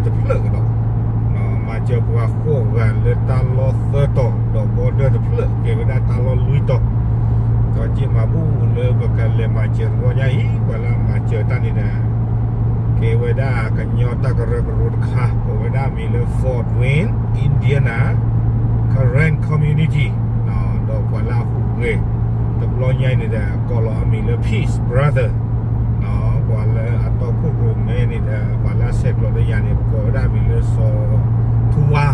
le te pile do no ma che kwa ko ga le ta lo se to do bo le te pile ke ga ta lo lui to to chi ma bu le ba ka le ma che ro ya hi ba la ma che ta ni da ke we da ka nyo ta ka re ru kha ko we da mi le fort wayne indiana current community no do kwa la hu ge ตับลอยใหญ่นี่แหละก็รอมีเลอพีชบราเธอร์ la to ko ko me ni da wala se lo de ya ni ko da bi le so tuwa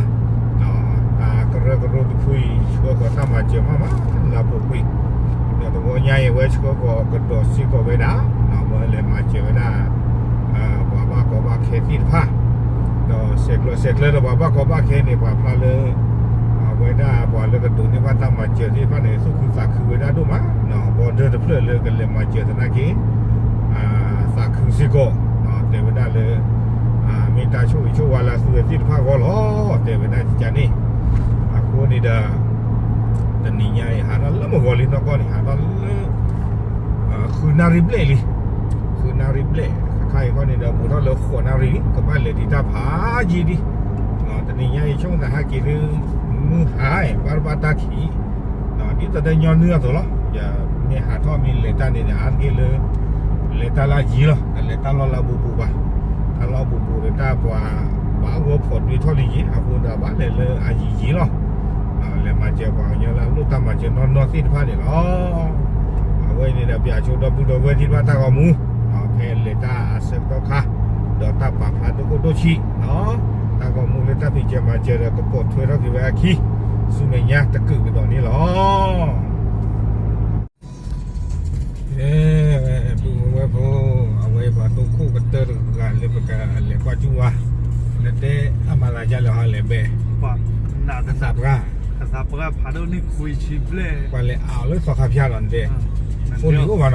no ta kro kro tu pui ko ko ta ma je ma ma la po pui ya to go nya ye we ko ko ko do si ko be da no mo le ma je be da a ba ba ko ba ke ti pha no se lo se lo ba ba ko ba ke ni ba pha le ဝေဒာဘောလကဒုန်ဘာတမချေဒီဖနေစုခုစာခုဝေဒာတို့မှာနော်ဘောဒါတဖလလေကလေမချေတနာကြီးအာาสักคือสิโกเนาะเทวดาเลยมตตาช่วยช่วยวาลาสุดที่พระก็ล้อเทวดาจานี่อากูนี่ดาตอนนี้ยังหาเราละมกอลินก็นี่หาราอ่าคือนาริเบลลิคือนาริเบลใครก็นี่ดาบุตรเราขวนาริก็บ้าเลยทีตาผาจีดิเนาะตอนนี้ยังช่วงแต่หากินมือหายบาร์บาตาขีเนาะนี่ตอนนี้ย้อนเนื้อตัวละอย่าเนี่หาท่อมีเลตาเนี่ยอ่านกันเลย leta la ji lo leta lo la bu bu ba ta lo bu bu de ta bwa ba wo phot ni tho li ji a bu da ba le le a ji ji lo a le ma je ba nya la lu ta ma je no no si pha ni lo a we ni da pya chu do bu do we ti ba ta ko mu a phe le ta a se to kha do ta pa pha do ko do chi no ta ko mu le ta ti je ma je da ko po thwe ro ki ba ki su me nya ta ku do ni lo เอ๊ คู่กันเตอร์กันเลย ಕೂಗತ್ತರ್ ಅಲ್ಲೇ ಕ್ವಾಚುವ ಮತ್ತೆ ಆಮೇಲೆ ಅಜಾಲ ಹಾಲೆ ಬೇ เบ่ ಸಾಪ್ಗ ಸಾಪ್ಗ ಫಾಡೋನಿ ಕುಯಿ ಚಿಪ್ಲೆ ಪಾಲೆ ಆಲು ಸೊಖಾ ಫ್ಯಾಲ ಅಂದೆ เอาเลยสกัด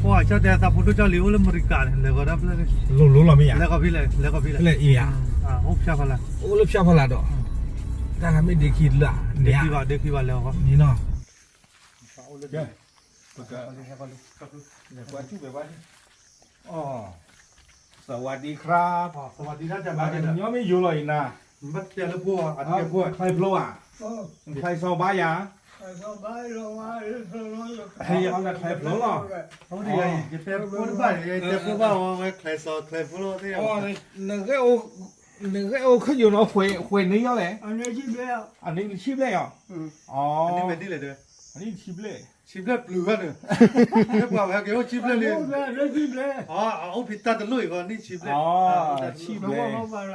พี่อเจ้าแต่ตาพุทธเจ้าลิ้วแลยวบริการเลยก็รับเลยรู้รู้เราไม่อยากแล้วก็พี่เลยแล้วก็พี่เลยเลยอีอะอ่าอุปชาพลาโอ้อุปชาพลาดอกถ้าทำไม่ดีคิดละเด็กพี่ว่าเด็กพี่ว่าแล้วก็นี่เนาะ Pakai. Pakai. Pakai. Pakai. Pakai. Pakai. Pakai. สวัสดีครับสวัสดีท่านจะมามาเป็เดี๋ยวนี้ไม่อยู่เลยนะมาเจอแล้วพวกอันเดียวพวกใครพลัวก็ใครสบายยาใครข้บายลงมาเรื่องร้เฮ้ยเอาแต่ใครพผลอหรอ เขาดีไงจะเป็นคนบ้านไงจะเป็นบ้านว่าใครสอนใครพูดว่าที่อ๋อหนึ่งก็โอหนึ่งก็โอขาอยู่เนาะหวยหวยนี้เยอะเลยอันนี้ชิบเล่ออันนี้ชิบเล่ออืมอ๋ออันนี้เป็นที่เลยด้วยนนี้ชิบเลย 집래 블루가는 해봐 하게 요 집래는 왜 집래 아 아우 비따 들로 이거 니 집래 아 집래 너무 말라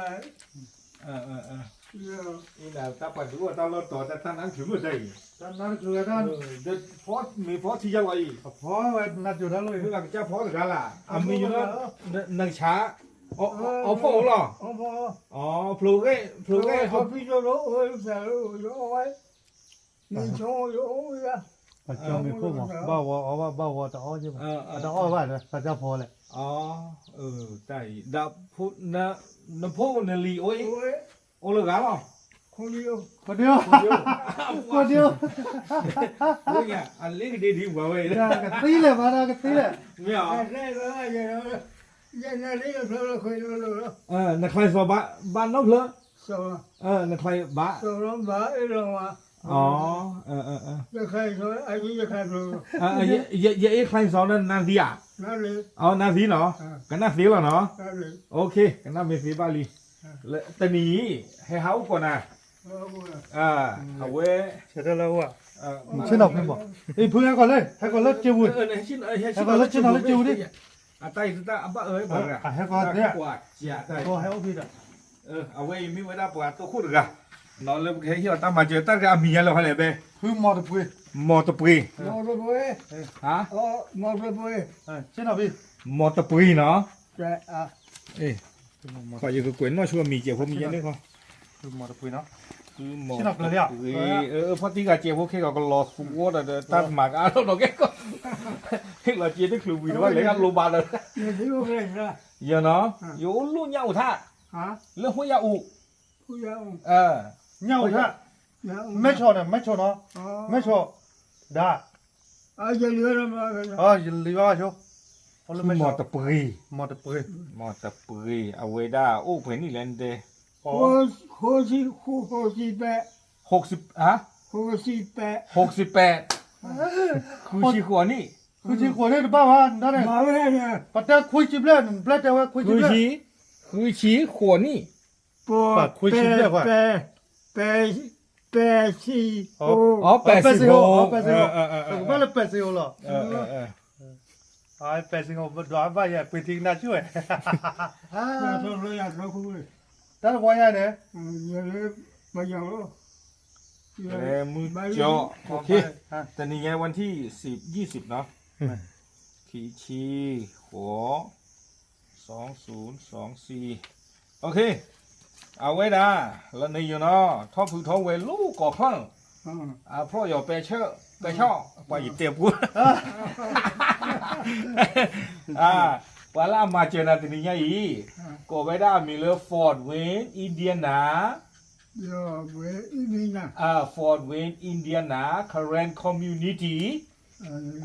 아아아 이나 따빠 두고 따로 또 따타난 주고 자이 따타난 주고 단 포스 미 포스 이자고 이 포스 나 주라로 이거 각자 포스 가라 아미 유나 능차 อ๋ออ๋อพ่อเหรออ๋อพ่ออ๋อพลูแก่พลูแก่เขาพี่โจโร่เออแสนโร่ไว้นี่โชว์โย่ ปัจจุบันมีผู้หมอบ้าวอเอว่าบ้าวอจะอ้อใช่ไหมเออออ จะอ้อว่าเลยพะพอเลยอ๋อเออใช่ดาบพุนะนำพุนลีโอ้ย โอ้โอเลยกันหรอคนเดียวคนเดียวคนเดียวโอ้ยเนี่ยอันนี้กดีดีกว่าเว้ยนะกระตีเลยมาแล้วกระตีเลยไม่เอาแต่แรกก็ว่าอย่างนั้อันนี้ก็เราคุยรู้แล้วเนอเออนใครสอบบ้านน้องเพลอสองเออในใครบ้าสองร้อยบาทไอ้เราอะ อ๋อเออเออเออ จะใครเขาอายุจะใครเขา อ่อเยเยเยเอ้ใครสอนนั่นนาซีอะ นั่นเลย เอานาซีเนาะกันนาซีเหรอเนาะโอเค กันนาเมซีบาลีอ่และต่นี้ให้เขาก่อนนะเอาว่ะอ่าเอาเว้ย 제대로 하고 와. เอะเชินออกเพิ่นบอกเอ้ยเพิ่งให้ก่อนเลยให้ก่อนเลิกเจียววุ้ย เออเออให้ชินเออให้ชินเอาแล้วชินเอาแล้วจิ๋วดิอะไตตาอับบะเอ้ยบอกอะให้ก่อนเนี่ย กวาเจียไต ก็ให้โอาพี่อะเออเอาไว้มีเว้ได้ปวดตัวคู่หรือะ แต่มีแล้วให้เลยเบ้ คือมอเตอร์พุย มอเตอร์ปรี မော်တော်ဘွေ ฮะ ဟောမော်တော်ဘွေ เออชื่อหนอกพี่ มอเตอร์ปรีเนาะ ကျအာ เอ้ยขออยู่กับกวนเนาะชัวมีเจียวผมมีเยอะนี่เขา คือมอเตอร์พุยเนาะ คือมอ ชื่อหนักเลยเนี่ย เออพอที่กะเจียวพวกแค่ก็รอฟูวอดอ่ะตัดหมากอ่ะแล้วเราแกก็เฮ้ยเราเจียวได้คลูวีว่าเลยกันโลบาเลย နေဒီလိုပဲလား เยอะเนาะอยู่ลู่เหย้าท่า ဟာ เรื่องหัวเหย้าอู ဖူရအောင် เออ 냐ไม่ชอเนี่ยไม่ชอเนาะไม่ชอได้อาจะเหลือแล้วมากันอ๋ออย่าลืมว่าชอมอตะเปยมอตะเปยมอตะเปยเอาไว้ได้โอ้เพื่อนนี่แลนเดโอ้หกสิหกสิบแปดหกสิบฮะหกสิบแปดหกสิบแปดคือชีขวนี่คือชีขวนี่หรือเปล่าวะนั่นเองมาไม่เนี่ยปัตตาคุยชิบเล่นเปล่าแต่ว่าคุยชิบเล่นคือชีคือชีขวนี่ปวดคุยจิบเล่นว่า แปดแปดสี่หกอ๋อแปดสิบหกแปดสิบหกผมก็เลยแปดสิบหกหรอเออเออแปดสิบหกมันร้อนไปอย่าปิดทิ้งนะช่วยฮ่าฮ่าเลาอยากรู้คุยแต่ว่าอย่างเนี้ยอย่าเลยมาอย่างรู้เลยมือเจาะโอเคแต่นี่ไงวันที่สิบยี่สิบเนาะขีชีหัวสองศูนย์สองสี่โอเค เอาไว้ดาล้วนี่อยู่เนาะท้อผือท้อเวลูกก่อเครื่องอ่าพ่ออย่าไปเชื่อไปช่อว่าหยิบเตียบกูอ่าว่าละมาเจอนาตินี้ยีก็ไว้ได้มีเรือฟอร์ดเวนอินเดียนาเยอะเวนอินเดียนาอ่าฟอร์ดเวนอินเดียนาคาร์เรนคอมมูนิตี้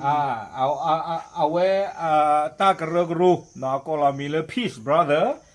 อ่าเอาเอาเอาเอาไว้อ่าตากระกรูเนาะก็เรามีเรือพีซบราเธอร์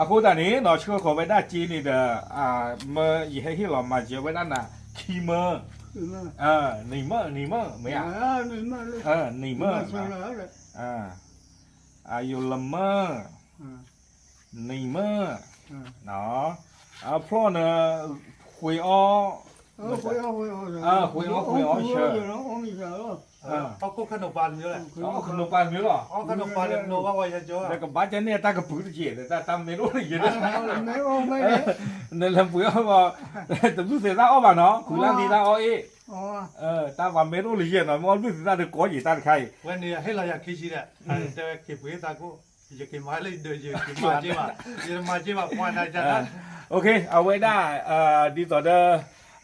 အခုတန်နေနော်ချိုခေါ်ဝဲတာကြီးနေတယ်အာမရဟိလောမကြဝဲတာနာခီမအာနေမနေမမရအာနေမအာနေမအာอายุละเมอนี่เมอเนาะอ่าพราะเนอะคุยอ้อเออคุยอ้อคุยอ้อเออคุยอ้อคุยอ้อเชื่อ เขาก็ขนมปังอยู่แหละ 어, 그놈 빨리 밀 어. อ๋อขนมปังเนี่ยโนว่าวายาโจอะ 내가 맞았 네. 다가 부르 지. 나 담내로 이 게. ไหนโอ้ไม่เอาวะตั้งบดีได้อบันเหรอคุณลุงที่ย 내가 뭐야 봐. 너 무슨 나 오바 너. 그랑 디다 오 이. อ๋อ 어, 다 밤메로 이게 너. 뭐 무슨 나도 거기 다 카 이. วันนี้ให้เราอยากคิดสิแหละแต่เก็บไว้ตากูอยากกินมาเลยเดี๋ยวอยากกินมาจีบมายากมาจีบมะควานอาจารย์อดี.아웨 다. เด้อ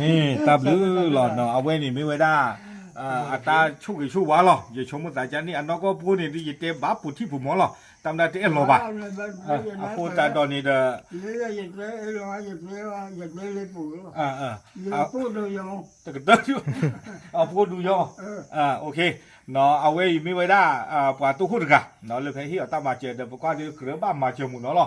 นี่ตาบลื้อหลอดเนาะเอาไว้นี่ไม่ไว้ได้อ่าตาชูกี่ชู้วะหรออย่าชมว่าสายจันนี่อันนั้นก็พูดนี่ดีเตบ้าปุ๋ยที่ผู้หมอหรอตามได้ที่เอ็นหรอบ้อะพูดแต่ตอนนี้เด้อเลยหยุดเลยหรอหยุดเลยว่าหยุดเลยเลยปู่อ่าอ่าเอาพูดดูยองแต่ก็เด้ออยู่เอาพูดดูยองอ่าโอเคเนาะเอาไว้ไม่ไว้ได้อ่าปวาตู้หุ้นกันเนาะเลยแค่ที่เอาตามมาเจอเด็กยวปกติเขือบ้านมาเจอหมุนเนาะหรอ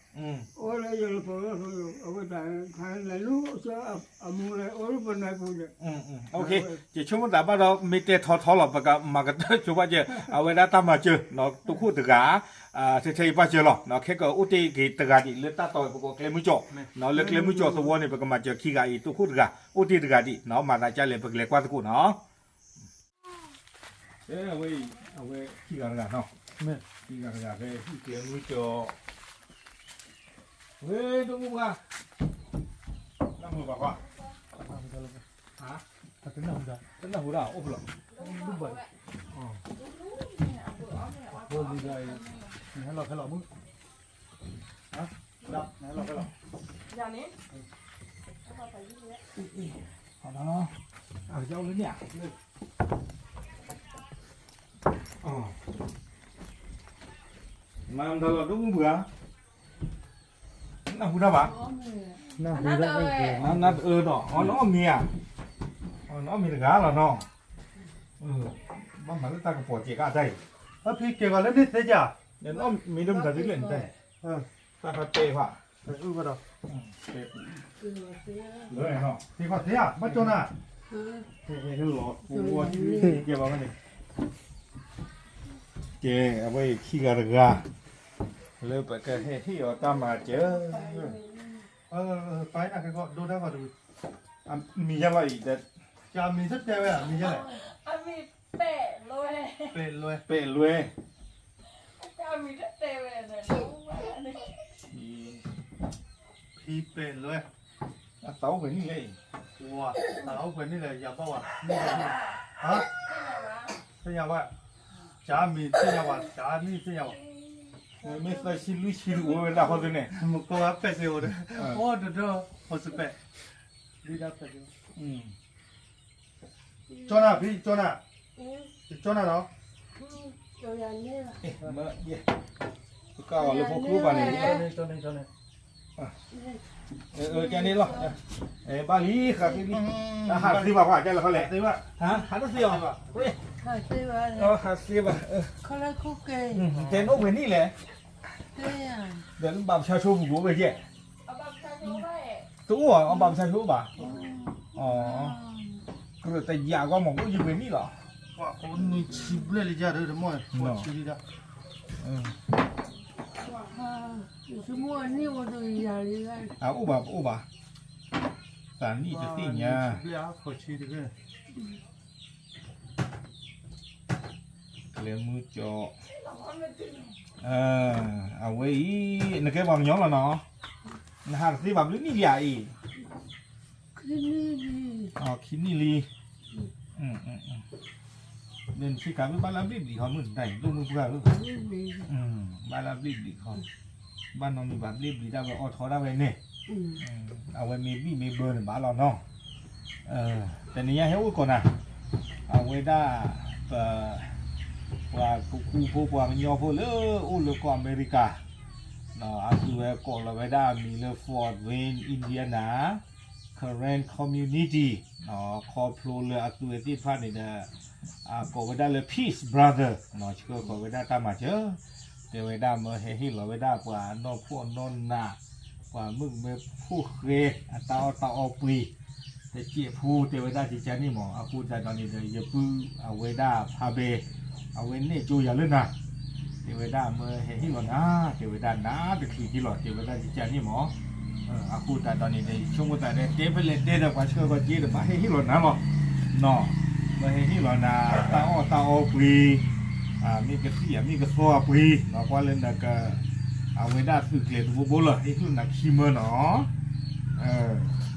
Ora yo le po lo yo awata kan la lu so amu le ora po na po je. Okay. Je chumo da ba lo mi te tho tho lo ba ga ma ga chu ba je awata ta ma je no tu khu de ga à thế thế ba giờ lo nó khi cái út đi cái tơ gà đi lướt ta tỏi bọc cái mũi chó nó lướt cái mũi chó tôi vốn này bọc mà giờ khi gà ý tôi hút gà út đi gà đi nó mà ra chơi lấy bọc lấy qua tôi nó thế là vậy à vậy khi gà gà không khi gà gà cái cái mũi chó 왜 동무가 나무 봐봐 나무 달라 아? 다 끝나온다 끝나오라 오불러 눈봐 어 뭐니가 hello hello 문 아? 나 hello hello 야니? 아, 나. 아, 저 오늘 야. 어. 마음 달라 누구 뭐야? น้าหูได้ปะน้าหูได้ไเก่น้าเออเนาอ๋อน้องมียอ๋อน้องมีกาละเนาะเออบ้านมันต้ากระป๋อเจี๊ก้าได้เออพี่เกี่ยวกับเล่นนิดเดียวเดี๋ยวน้องมีดมกันที่เล่นได้เออตากระเจ๊ว่ะเออก็ได้เลยเนาะที่ก็เสียมาจนอะเฮ้ยเฮ้ยหลอดปูที่เกี่ยวกันมันเองเจ๊เอาไว้ขี้กระเกา อะมีเท่าไหร่อามีเป๊ะเลยเป็นเลยเป็นรวยอามีเตะเลยเนี่ยรู้ว่าเนี่ยพี่เป็นเลยเต้าไปนี่ไงว้าเอาคนนี่เลยอ Mesela şilu şilu o la hodu ne? Mukova pesi o da. O da da hosu pe. Bir daha pesi. Hmm. Çona bir çona. Çona la. Çona ne? Ma ye. Tu ka wa lu fo kru ba ni. Çona çona çona. Ờ cái này lo. Ờ ba lý khả cái đi. Ha ha đi vào qua cái là có lẽ. Đi vào. Hả? Hả nó siêu. Đi. หกสิบแปดดีดับเป็ดอืมจน่ะพี่จน่ะจน่ะเนาะเจ้าอย่างนี้ล่ะเอ๊ะมาเย่ก็เอาเลยพวกครูบ้านนี้จนี่จนี่จนี่เออเออแค่นี้หรอเอ้บาลีครับพี่อาหารที่บอกว่าแค่ละเขาแหละตีว่าฮะหาตัวเสียวเฮ้ยข้าซื้อว่าเออหาเสียวเออเขาเลยคุกเกย์เจนโอ้เวนี่แหละเตี้ยเดี๋ยวบับชาชูบุกไปเย่เอาบัตรประชาชนไว้ตัวเอาบับชาชูบ่ะอ๋อก็แต่ยาก็มองก็อยู่เวนี่หรอ ว่าคนนี่ชิบเลยเลยจ้าเด้อมั่วปวดชิบจ้าเอออ่าสมมตินี่ว่าตัวอย่างนี้กันอะอุบะอุบะสารนี่จะสิ่งยา ชิบเลยอะปวดชิบเลย เลมือจ่อเออเอาไว้นึกแค่บางย้อนแล้วเนาะนะฮะที่แบบนี้ใหญ่คือนี่ดีอ๋อคินี่ลีอืมอืมอืมเดินสิการบ้านลาบ ลิบดีเขาเหมือนได้ลูกมือพวกเรานี่ดีอืมบ้านลาบลิบดีเขาบ้านน้องมีบ้านลิบดีได้ก็ออทอได้ไว้เนี่ยอืมอืมเอาไว้มีบี้มีเบอร์ในบ้านเราเนาะเออแต่นี่ยังเฮ้ยก่อนนะเอาไว้ได้เอ่อว่ากูกูพวกว่ามันยอพวกเลยอู้เลยก็อเมริกาเนาะอาคือว่ากอนเราไวด้มีเลฟอร์ดเวนอินเดียนา current community เนาะคอบครัวเลอาคือวที่พันนี่นะอ่าก็ไวด้เลย peace brother เนาะชื่อก็ไวด้ตามมาเจอเดวไว้ได้เมื่อเฮ้ยเราไวด้กว่านอพวกนนนากว่ามึงเมื่อผู้เครอัตาตาอปรีแต่เจี๊ยผู้เทวดาที่ใจนี่หมออากูใจตอนนี้เลยอย่ปื้อเอาไว้ได้พาเบ เอาไว้เนี่ยจูอย่าเล่นนะเทวดาเมื่อเห็นที่หลอนะเทวดานะตะขี้ที่หลอเทวดาที่ใจนี่หมอเอออากูใจตอนนี้เลยช่วงกูใจเลยเทไปเลยเทเดกว่าเชื่อก็จีเดมาให้ที่หลอนะหรอเนาะเมื่อเห็นที่หลอนะตาอ้อตาออกปรีอ่ามีกระเสียมีกระซัวปรีเนาะกว่าเล่นนะก็ เอาไว้ได้คือเกลียดบุบเลยไอ้คือนักขี้เมื่อเนาะเออ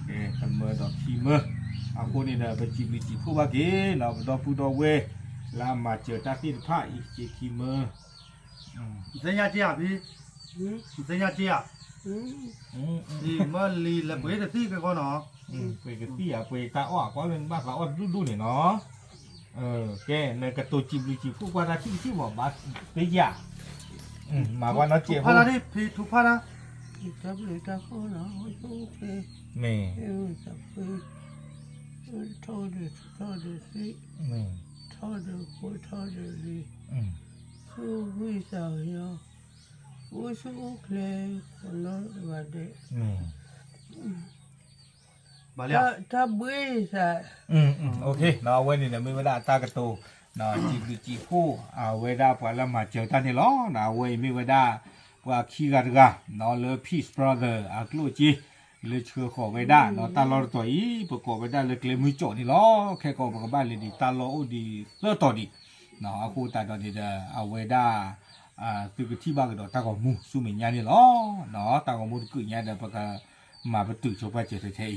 เออทำเมื่อดอกขี้เมื่อเอาคนนี้เด้อไปจีบไปจีบผู้ว่าเกเนาะดอกผู้ดอกเว ลามาเจอตาที่ผ้าอีกเจขี้เมื่ออืมเสียจ้าพี่อืมเสียจ้าอืมอืมอืมดีมาลีละเว้ยแต่ที่ก็เนาะอืมไปกระตี้อะไปตาอ้อก็เป็นบ้าตาอ้อดูดูเนี่ยเนาะเออแกในกระตัวจีบหรือจีบผู้ว่าตาที่ที่บอกบ้าไปยาอืมมาว่าเนาะเจี๊ยบ พารานี่พี่ทุกพารา อีกจับเลยจับเขาเนาะโอเค แม่ เออจับไปเออทอดเลยทอดเลยสิ แม่ ทอดเลยคุยทอดเลยสิ อืม สู้วิสาหยาวิสุเคลคนละวันเด แม่ บาเลีย ถ้าถ้าวิสา อืมอืมโอเคเนาะเว้ยนี่เนี่ยไม่เวลาตากระโตเนาะจีบจีผู้อ่าเวลาพอละมาเจอตานี่ล้อเนาะเว้ยไม่เวลาว่าขี้กะกะเนาะเลย peace brother อากลู လေချေခေါ်ဝဲဒါနော်တာလော်တော်ဤပကောဝဲဒါလေကလေမွီကြော်နေလောခဲကောပကပါလေဒီတာလော်အိုဒီလော်တော်ဒီနော်အခုတာတော်ဒီအဝဲဒါအာသူကတိပါကတော့တာကောမူစုမညာနေလောနော်တာကောမူကညာတဲ့ပကမှာပတူချောပတ်ချက်တဲ့